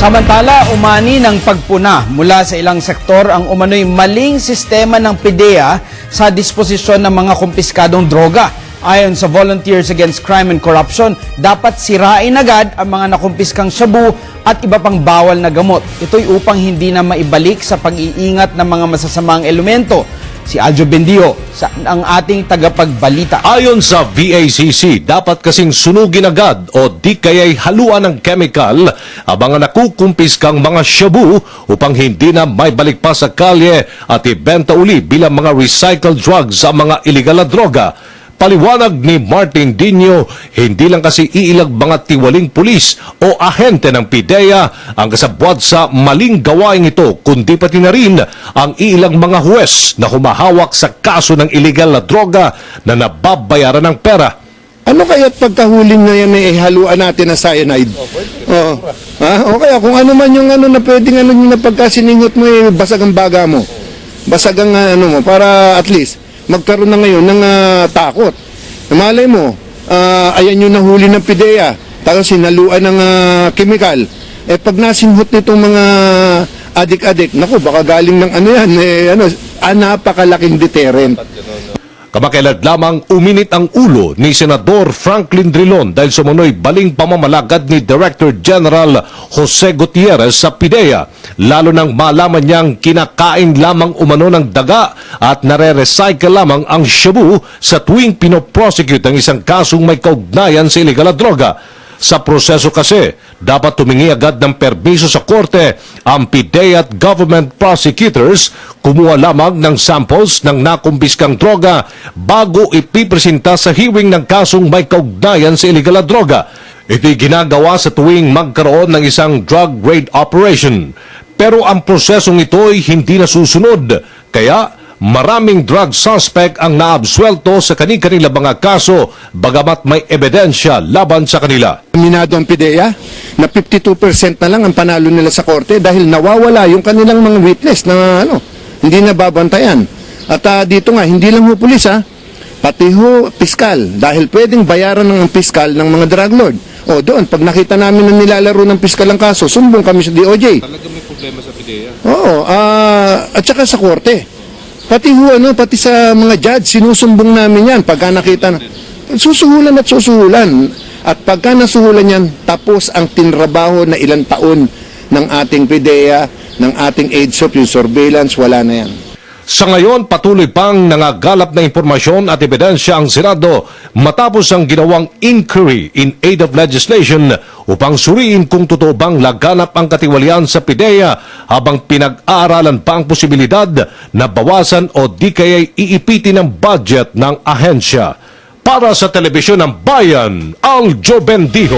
Samantala, umani ng pagpuna mula sa ilang sektor ang umano'y maling sistema ng PIDEA sa disposisyon ng mga kumpiskadong droga. Ayon sa Volunteers Against Crime and Corruption, dapat sirain agad ang mga nakumpiskang shabu at iba pang bawal na gamot. Ito'y upang hindi na maibalik sa pag-iingat ng mga masasamang elemento. Si Aljo Bendio, sa, ang ating tagapagbalita. Ayon sa VACC, dapat kasing sunugin agad o di kaya'y haluan ng chemical ang mga nakukumpiskang mga shabu upang hindi na may balik pa sa kalye at ibenta uli bilang mga recycled drugs ang mga illegal na droga. Paliwanag ni Martin Dino, hindi lang kasi iilag mga tiwaling pulis o ahente ng PIDEA ang kasabwat sa maling gawain ito, kundi pati na rin ang iilang mga huwes na humahawak sa kaso ng illegal na droga na nababayaran ng pera. Ano kaya't pagkahuling na yan eh, haluan natin ng cyanide? Oo. Ha? O kaya kung ano man yung ano na pwedeng ano yung napagkasiningot mo eh, basag ang baga mo. Basag ang ah, ano mo, para at least magkaroon na ngayon ng ah, takot. Malay mo, ah, ayan yung nahuli ng PIDEA, tapos sinaluan ng ah, chemical. Eh pag nasinghot nitong mga adik-adik, naku, baka galing ng ano yan, eh, ano, ah, napakalaking deterrent. Kamakailan lamang uminit ang ulo ni Senador Franklin Drilon dahil sumunoy baling pamamalagad ni Director General Jose Gutierrez sa PIDEA, lalo nang malaman niyang kinakain lamang umano ng daga at nare-recycle lamang ang shabu sa tuwing pinoprosecute ang isang kasong may kaugnayan sa illegal na droga. Sa proseso kasi, dapat tumingi agad ng permiso sa korte ang PIDEA at government prosecutors kumuha lamang ng samples ng nakumbiskang droga bago ipipresenta sa hearing ng kasong may kaugnayan sa illegal na droga. Ito'y ginagawa sa tuwing magkaroon ng isang drug raid operation. Pero ang prosesong ito'y hindi nasusunod, kaya maraming drug suspect ang naabswelto sa kani-kanila mga kaso bagamat may ebidensya laban sa kanila. Minado ang PIDEA na 52% na lang ang panalo nila sa korte dahil nawawala yung kanilang mga witness na ano, hindi na babantayan. At ah, dito nga, hindi lang ho pulis ha, pati ho piskal dahil pwedeng bayaran ng piskal ng mga drug lord. O doon, pag nakita namin na nilalaro ng piskal ang kaso, sumbong kami sa DOJ. Talaga may problema sa PIDEA. Oo, ah, at saka sa korte. Pati ho, ano, pati sa mga judge, sinusumbong namin yan pagka nakita na. Susuhulan at susuhulan. At pagka nasuhulan yan, tapos ang tinrabaho na ilang taon ng ating PIDEA, ng ating AIDSOP, yung surveillance, wala na yan. Sa ngayon, patuloy pang nangagalap na impormasyon at ebidensya ang Senado matapos ang ginawang inquiry in aid of legislation upang suriin kung totoo bang laganap ang katiwalian sa PIDEA habang pinag-aaralan pa ang posibilidad na bawasan o di kaya'y iipitin ang budget ng ahensya. Para sa Telebisyon ng Bayan, Aljo Bendijo.